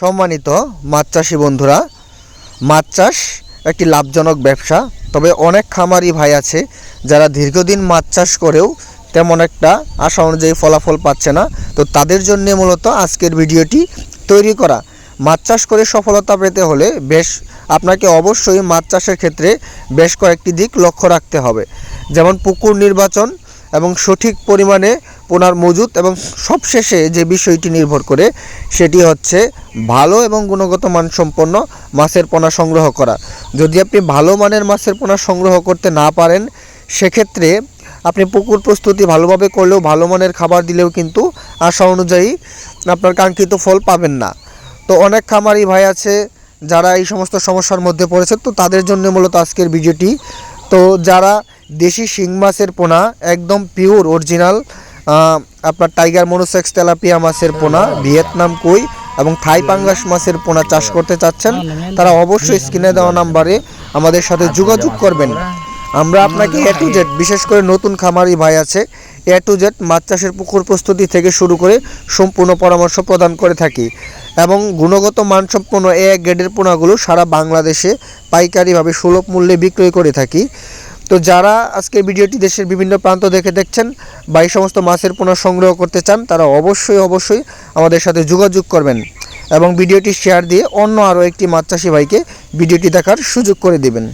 সম্মানিত মাছ চাষি বন্ধুরা, মাছ চাষ একটি লাভজনক ব্যবসা, তবে অনেক খামারি ভাই আছে যারা দীর্ঘদিন মাছ চাষ করেও তেমন একটা আশা অনুযায়ী ফলাফল পাচ্ছে না। তো তাদের জন্য মূলত আজকের ভিডিওটি তৈরি করা। মাছ চাষ করে সফলতা পেতে হলে বেশ, আপনাকে অবশ্যই মাছ চাষের ক্ষেত্রে বেশ কয়েকটি দিক লক্ষ্য রাখতে হবে। যেমন পুকুর নির্বাচন এবং সঠিক পরিমাণে পোনার মজুত এবং সবশেষে যে বিষয়টি নির্ভর করে, সেটি হচ্ছে ভালো এবং গুণগত মানসম্পন্ন মাছের পোনা সংগ্রহ করা। যদি আপনি ভালো মানের মাছের পোনা সংগ্রহ করতে না পারেন, সেক্ষেত্রে আপনি পুকুর প্রস্তুতি ভালোভাবে করলেও ভালো মানের খাবার দিলেও কিন্তু আশা অনুযায়ী আপনার কাঙ্ক্ষিত ফল পাবেন না। তো অনেক খামারি ভাই আছে যারা এই সমস্ত সমস্যার মধ্যে পড়েছে, তো তাদের জন্য মূলত আজকের ভিডিওটি। তো যারা দেশি শিং মাছের পোনা একদম পিওর অরিজিনাল আপনার টাইগার মনোসেক্স তেলাপিয়া মাছের পোনা, ভিয়েতনাম কই এবং থাই পাঙ্গাস মাছের পোনা চাষ করতে চাচ্ছেন, তারা অবশ্যই স্ক্রিনে দেওয়া নাম্বারে আমাদের সাথে যোগাযোগ করবেন। আমরা আপনাকে এ টু জেড, বিশেষ করে নতুন খামারি ভাই আছে, এ টু জেড মাছ চাষের পুকুর প্রস্তুতি থেকে শুরু করে সম্পূর্ণ পরামর্শ প্রদান করে থাকি এবং গুণগত মানসম্পন্ন এ গ্রেডের পোনাগুলো সারা বাংলাদেশে পাইকারিভাবে সুলভ মূল্যে বিক্রয় করে থাকি। তো যারা আজকে ভিডিওটি দেশের বিভিন্ন প্রান্ত দেখে দেখছেন বা এই সমস্ত মাছের পোনা সংগ্রহ করতে চান, তারা অবশ্যই অবশ্যই আমাদের সাথে যোগাযোগ করবেন এবং ভিডিওটি শেয়ার দিয়ে অন্য আরও একটি মাছ চাষি ভাইকে ভিডিওটি দেখার সুযোগ করে দেবেন।